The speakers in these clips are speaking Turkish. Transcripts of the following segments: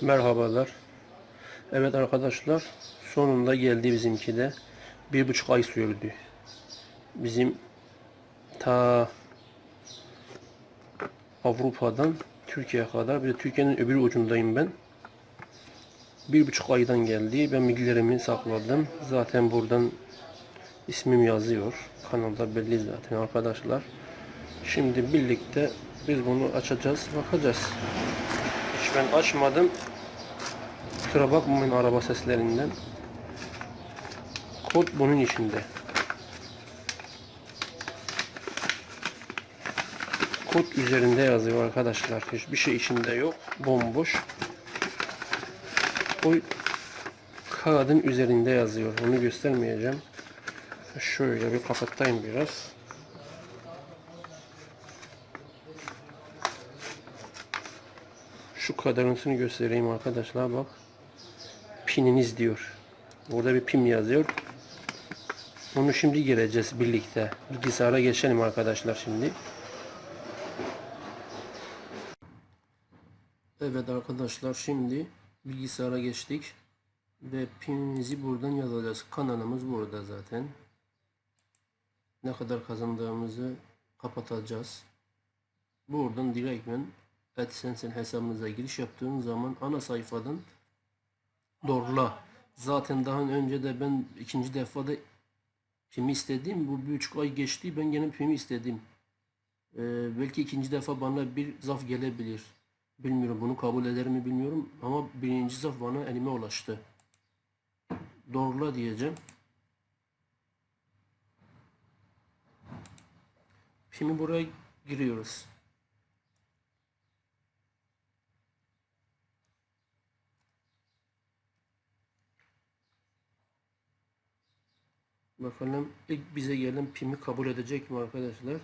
Merhabalar. Evet arkadaşlar sonunda geldi bizimki de. Bir buçuk ay sürdü. Bizim ta Avrupa'dan Türkiye'ye kadar bir de Türkiye'nin öbür ucundayım ben. Bir buçuk aydan geldi. Ben bilgilerimi sakladım. Zaten buradan ismim yazıyor. Kanalda belli zaten arkadaşlar. Şimdi birlikte biz bunu açacağız. Bakacağız. Ben açmadım. Kusura bakmayın araba seslerinden. Kod bunun içinde. Kod üzerinde yazıyor arkadaşlar. Hiçbir şey içinde yok. Bomboş. O kağıdın üzerinde yazıyor. Onu göstermeyeceğim. Şöyle bir kapattayım biraz. Şu kadarınsını göstereyim arkadaşlar bak. Pininiz diyor. Burada bir pin yazıyor. Onu şimdi gireceğiz birlikte. Bilgisayara geçelim arkadaşlar şimdi. Evet arkadaşlar şimdi bilgisayara geçtik. Ve pininizi buradan yazacağız. Kanalımız burada zaten. Ne kadar kazandığımızı kapatacağız. Buradan direktmen AdSense'in hesabınıza giriş yaptığınız zaman ana sayfadan doğrula. Zaten daha önce de ben ikinci defada pimi istedim. Bu bir buçuk ay geçti. Ben gene pimi istedim. Ee, belki ikinci defa bana bir zaf gelebilir. Bilmiyorum bunu kabul eder mi bilmiyorum. Ama birinci zaf bana elime ulaştı. Doğrula diyeceğim. Pimi buraya giriyoruz. Bakalım ilk bize gelen pimi kabul edecek mi arkadaşlar?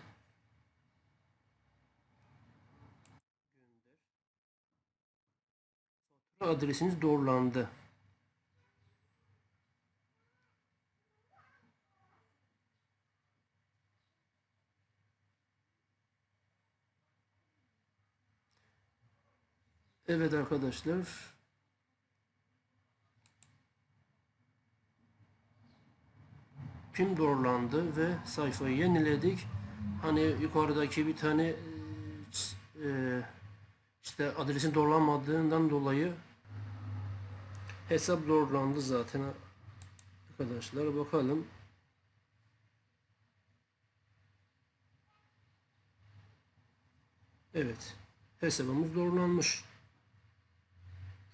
Fatura adresiniz doğrulandı. Evet arkadaşlar. Pin doğrulandı ve sayfayı yeniledik. Hani yukarıdaki bir tane e, e, işte adresin doğrulanmadığından dolayı hesap doğrulandı zaten arkadaşlar. Bakalım. Evet. Hesabımız doğrulanmış.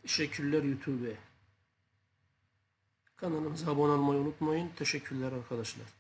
Teşekkürler YouTube. Kanalımıza abone olmayı unutmayın. Teşekkürler arkadaşlar.